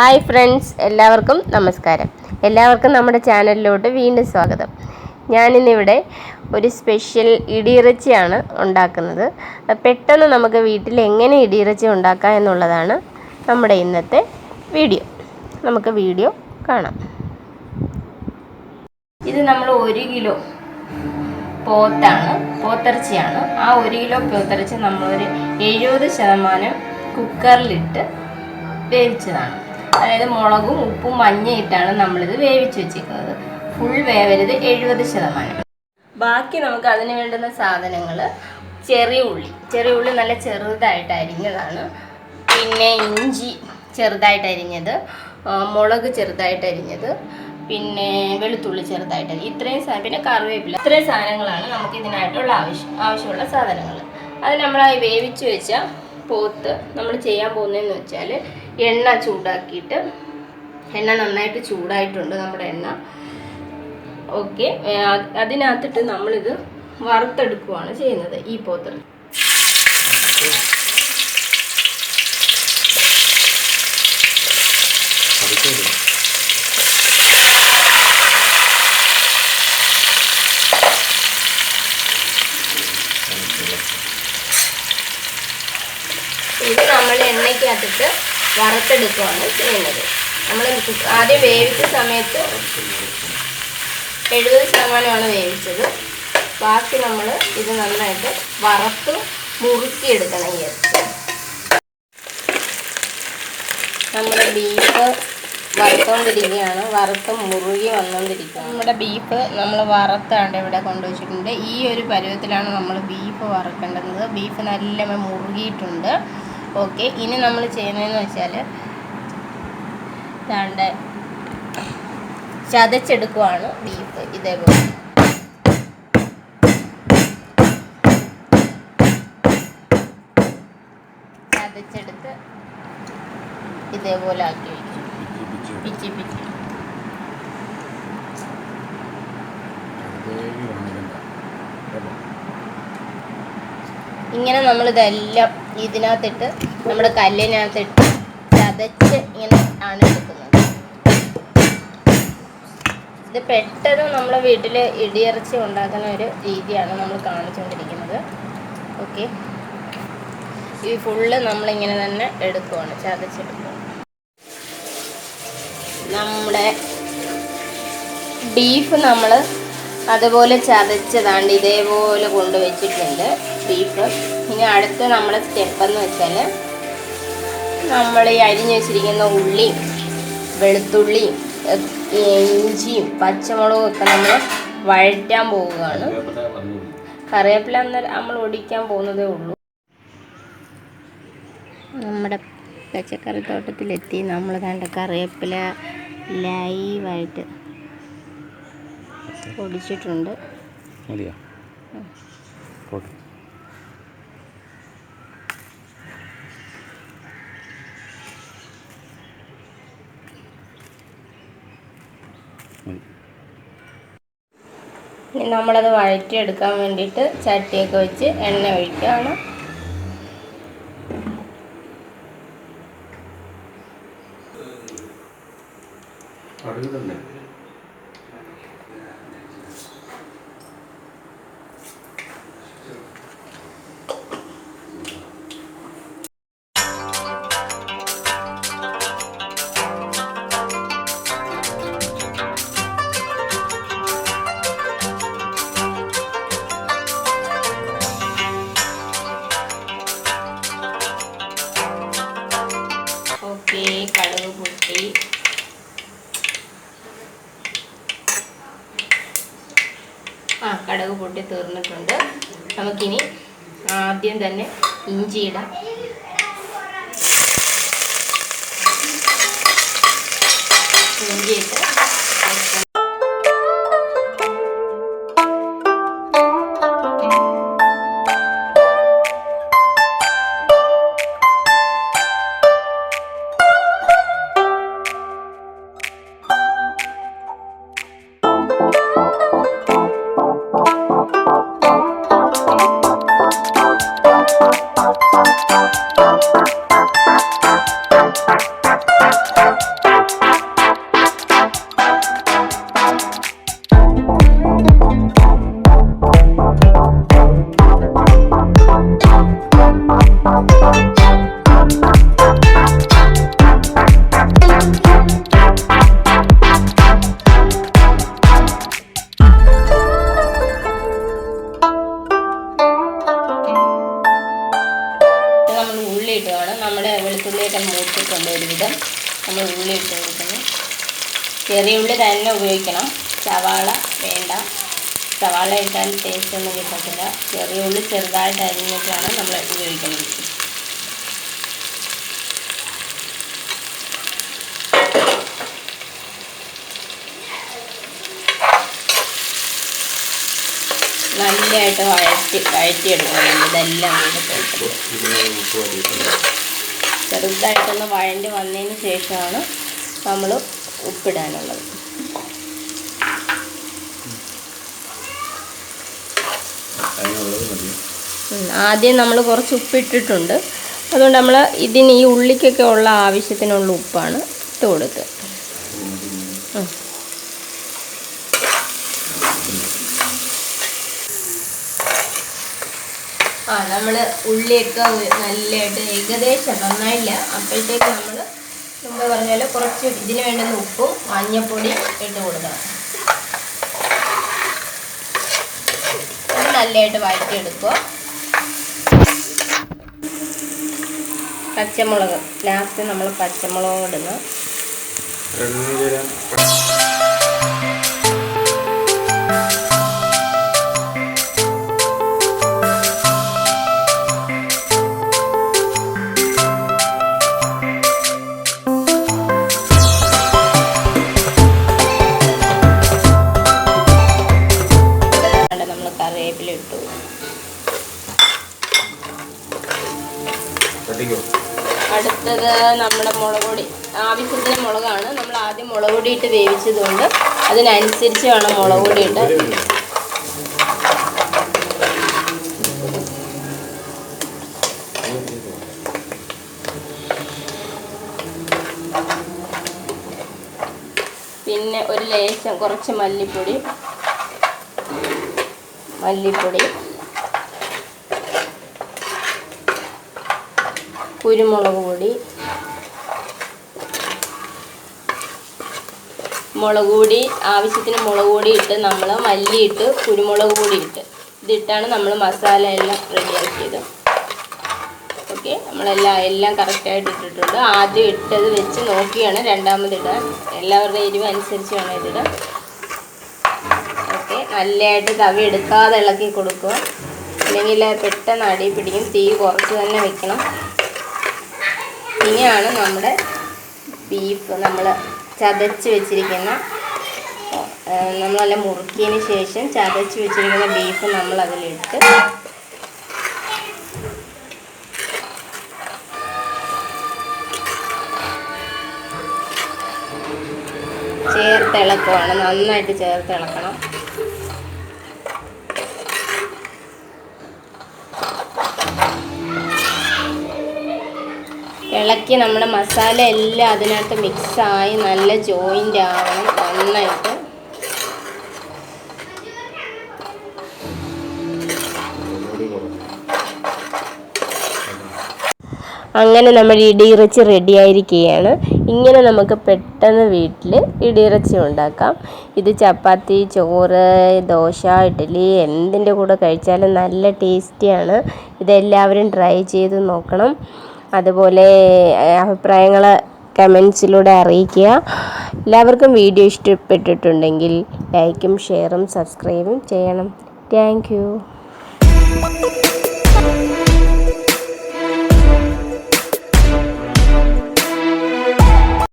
Hi friends എല്ലാവർക്കും നമസ്കാരം. എല്ലാവർക്കും നമ്മുടെ ചാനലിലോട്ട് വീണ്ടും സ്വാഗതം. ഞാനിന്നിവിടെ ഒരു സ്പെഷ്യൽ ഇടിയിറച്ചിയാണ് ഉണ്ടാക്കുന്നത്. പെട്ടെന്ന് നമുക്ക് വീട്ടിൽ എങ്ങനെ ഇടിയിറച്ചി ഉണ്ടാക്കാം എന്നുള്ളതാണ് നമ്മുടെ ഇന്നത്തെ വീഡിയോ. നമുക്ക് വീഡിയോ കാണാം. ഇത് നമ്മൾ ഒരു കിലോ പോത്താണ് പോത്തിറച്ചിയാണ്. ആ ഒരു കിലോ പോത്തിറച്ചി നമ്മളൊരു എഴുപത് ശതമാനം കുക്കറിലിട്ട് വേവിച്ചതാണ്. അതായത് മുളകും ഉപ്പും മഞ്ഞയിട്ടാണ് നമ്മളിത് വേവിച്ച് വെച്ചിരിക്കുന്നത്. ഫുൾ വേവരുത് എഴുപത് ശതമാനം. ബാക്കി നമുക്ക് അതിന് വേണ്ടുന്ന സാധനങ്ങൾ ചെറിയ ഉള്ളി. ചെറിയ ഉള്ളി നല്ല ചെറുതായിട്ട് അരിഞ്ഞതാണ്. പിന്നെ ഇഞ്ചി ചെറുതായിട്ട് അരിഞ്ഞത്. മുളക് ചെറുതായിട്ട് അരിഞ്ഞത്. പിന്നെ വെളുത്തുള്ളി ചെറുതായിട്ട് ഇത്രയും സാധനം പിന്നെ കറിവേപ്പില. ഇത്രയും സാധനങ്ങളാണ് നമുക്ക് ഇതിനായിട്ടുള്ള ആവശ്യം ആവശ്യമുള്ള സാധനങ്ങൾ അത് നമ്മൾ വേവിച്ച് വെച്ച പോത്ത് നമ്മൾ ചെയ്യാൻ പോകുന്നതെന്ന് വെച്ചാൽ എണ്ണ ചൂടാക്കിയിട്ട് എണ്ണ നന്നായിട്ട് ചൂടായിട്ടുണ്ട് നമ്മുടെ എണ്ണ. ഓക്കെ അതിനകത്തിട്ട് നമ്മളിത് വറുത്തെടുക്കുകയാണ് ചെയ്യുന്നത് ഈ പോത്ത് ഇത് നമ്മൾ എണ്ണയ്ക്കകത്തിട്ട് വറുത്തെടുക്കുകയാണ് ചെയ്യുന്നത്. നമ്മൾ ആദ്യം വേവിച്ച സമയത്ത് എഴുപത് ശതമാനമാണ് വേവിച്ചത്. ബാക്കി നമ്മൾ ഇത് നന്നായിട്ട് വറുത്ത് മുറുക്കിയെടുക്കണം ഈ നമ്മുടെ ബീഫ് വറുത്തോണ്ടിരിക്കുകയാണ്. വറുത്ത് മുറുകി വന്നുകൊണ്ടിരിക്കുകയാണ് നമ്മുടെ ബീഫ് നമ്മൾ വറുത്താണ്ട് ഇവിടെ കൊണ്ടുവച്ചിട്ടുണ്ട്. ഈ ഒരു പരുവത്തിലാണ് നമ്മൾ ബീഫ് വറുക്കേണ്ടത്. ബീഫ് നല്ല മുറുകിയിട്ടുണ്ട്. ഓക്കെ ഇനി നമ്മൾ ചെയ്യുന്നതെന്ന് വെച്ചാൽ ദാണ്ട് ചതച്ചെടുക്കുവാണ് ബീഫ് ഇതേപോലെ. ചതച്ചെടുത്ത് ഇതേപോലെ ആക്കി വയ്ക്കും പിച്ചി പിച്ചി. ഇങ്ങനെ നമ്മൾ ഇതെല്ലാം ഇതിനകത്തിട്ട് നമ്മുടെ കല്ലിനകത്തിട്ട് ചതച്ച് ഇങ്ങനെ ആണ് എടുക്കുന്നത്. ഇത് പെട്ടെന്ന് നമ്മളെ വീട്ടിൽ ഇടിയിറച്ചി ഉണ്ടാക്കുന്ന ഒരു രീതിയാണ് നമ്മൾ കാണിച്ചുകൊണ്ടിരിക്കുന്നത്. ഓക്കെ. ഈ ഫുള്ള് നമ്മളിങ്ങനെ തന്നെ എടുക്കുവാണ് ചതച്ചെടുക്കുക നമ്മുടെ ബീഫ് നമ്മൾ അതുപോലെ ചതച്ചതാണ്ട് ഇതേപോലെ കൊണ്ടുവച്ചിട്ടുണ്ട് ബീഫ് ഇനി അടുത്ത നമ്മൾ സ്റ്റെപ്പ് എന്ന് വെച്ചാൽ നമ്മൾ ഈ അരിഞ്ഞു വെച്ചിരിക്കുന്ന ഉള്ളിയും വെളുത്തുള്ളിയും ഇഞ്ചിയും പച്ചമുളകും ഒക്കെ നമ്മൾ വഴറ്റാൻ പോവുകയാണ്. കറിവേപ്പില അന്നേരം നമ്മൾ ഒടിക്കാൻ പോകുന്നതേ ഉള്ളൂ. നമ്മുടെ പച്ചക്കറി തോട്ടത്തിലെത്തി. നമ്മൾ കണ്ട കറിവേപ്പില ലൈവായിട്ട് ഒടിച്ചിട്ടുണ്ട് മതിയോ? മതി. നമ്മളത് വഴറ്റിയെടുക്കാൻ വേണ്ടിയിട്ട് ചട്ടിയൊക്കെ വെച്ച് എണ്ണ ഒഴിക്കുകയാണ്. കടുക് തീർന്നിട്ടുണ്ട്. നമുക്കിനി ആദ്യം തന്നെ ഇഞ്ചി ഇടാം. ഒരുവിധം നമ്മൾ ഉള്ളി ഇട്ട് കൊടുക്കുന്നു. ചെറിയ ഉള്ളി തന്നെ ഉപയോഗിക്കണം. സവാള വേണ്ട. സവാള ഇട്ടാൽ ടേസ്റ്റ് ഒന്നും കിട്ടത്തില്ല. ചെറിയ ഉള്ളി ചെറുതായിട്ട് അരിഞ്ഞിട്ടാണ് നമ്മൾ ഉപയോഗിക്കുന്നത്. നല്ലതായിട്ട് വഴറ്റി വഴറ്റിയെടുക്കണം. ഇതെല്ലാം കൂടെ ചെറുതായിട്ടൊന്ന് വഴണ്ടി വന്നതിന് ശേഷമാണ് നമ്മൾ ഉപ്പിടാനുള്ളത്. ആദ്യം നമ്മൾ കുറച്ച് ഉപ്പിട്ടിട്ടുണ്ട്. അതുകൊണ്ട് നമ്മൾ ഇതിന് ഈ ഉള്ളിക്കൊക്കെ ഉള്ള ആവശ്യത്തിനുള്ള ഉപ്പാണ് ഇട്ട് കൊടുക്കുക. ആ നമ്മൾ ഉള്ളിയൊക്കെ നല്ലതായിട്ട് ഏകദേശം നന്നായില്ല. അപ്പോഴത്തേക്ക് നമ്മൾ മുമ്പ് പറഞ്ഞാൽ കുറച്ച് ഇതിന് വേണ്ടുന്ന ഉപ്പും മഞ്ഞൾപ്പൊടി ഇട്ട് കൊടുക്കണം. നല്ലതായിട്ട് വഴറ്റിയെടുക്കുക. പച്ചമുളക് ലാസ്റ്റ് നമ്മൾ പച്ചമുളക് ഇടുന്നു ഇട്ടു അടുത്തത് നമ്മുടെ മുളക് പൊടി. ആവശ്യത്തിന് മുളകാണ്. നമ്മൾ ആദ്യം മുളക് പൊടി ഇട്ട് വേവിച്ചതുകൊണ്ട് അതിനനുസരിച്ച് വേണം മുളക് പൊടി ഇട്ട്. പിന്നെ ഒരു ലേശം കുറച്ച് മല്ലിപ്പൊടി. മല്ലിപ്പൊടി കുരുമുളക് പൊടി മുളക് പൊടി ആവശ്യത്തിന് മുളക് പൊടി ഇട്ട് നമ്മൾ മല്ലിയിട്ട് കുരുമുളക് പൊടി ഇട്ട്. ഇതിട്ടാണ് നമ്മൾ മസാല എല്ലാം റെഡിയാക്കിയത്. ഓക്കെ നമ്മളെല്ലാം എല്ലാം കറക്റ്റായിട്ട് ഇട്ടിട്ടുണ്ട്. ആദ്യം ഇട്ടത് വെച്ച് നോക്കിയാണ് രണ്ടാമത് ഇടാൻ. എല്ലാവരുടെയും എരിവ് അനുസരിച്ച് വേണം ഇതിടാൻ. നല്ലതായിട്ട് തവി എടുക്കാതെ ഇളക്കി കൊടുക്കുക അല്ലെങ്കിൽ പെട്ടെന്ന് അടി പിടിക്കും. തീ കുറച്ച് തന്നെ വെക്കണം. ഇനിയാണ് നമ്മുടെ ബീഫ് നമ്മൾ ചതച്ച് വെച്ചിരിക്കുന്ന നമ്മളെല്ലാം മുറുക്കിയതിന് ശേഷം ചതച്ച് വെച്ചിരിക്കുന്ന ബീഫ് നമ്മൾ അതിലിട്ട് ചേർത്തിളക്കുവാണ് നന്നായിട്ട് ചേർത്തിളക്കണം ഇളക്കി നമ്മുടെ മസാല എല്ലാം അതിനകത്ത് മിക്സായി നല്ല ജോയിന്റ് ആവണം. നന്നായിട്ട്. അങ്ങനെ നമ്മൾ ഇടിയിറച്ചി റെഡി ആയിരിക്കുകയാണ്. ഇങ്ങനെ നമുക്ക് പെട്ടെന്ന് വീട്ടിൽ ഇടിയിറച്ചി ഉണ്ടാക്കാം. ഇത് ചപ്പാത്തി ചോറ് ദോശ ഇഡ്ഡലി എന്തിന്റെ കൂടെ കഴിച്ചാലും നല്ല ടേസ്റ്റിയാണ് ഇതെല്ലാവരും ട്രൈ ചെയ്ത് നോക്കണം. അതുപോലെ അഭിപ്രായങ്ങൾ കമൻസിലൂടെ അറിയിക്കുക. എല്ലാവർക്കും വീഡിയോ ഇഷ്ടപ്പെട്ടിട്ടുണ്ടെങ്കിൽ ലൈക്കും ഷെയറും സബ്സ്ക്രൈബും ചെയ്യണം. താങ്ക്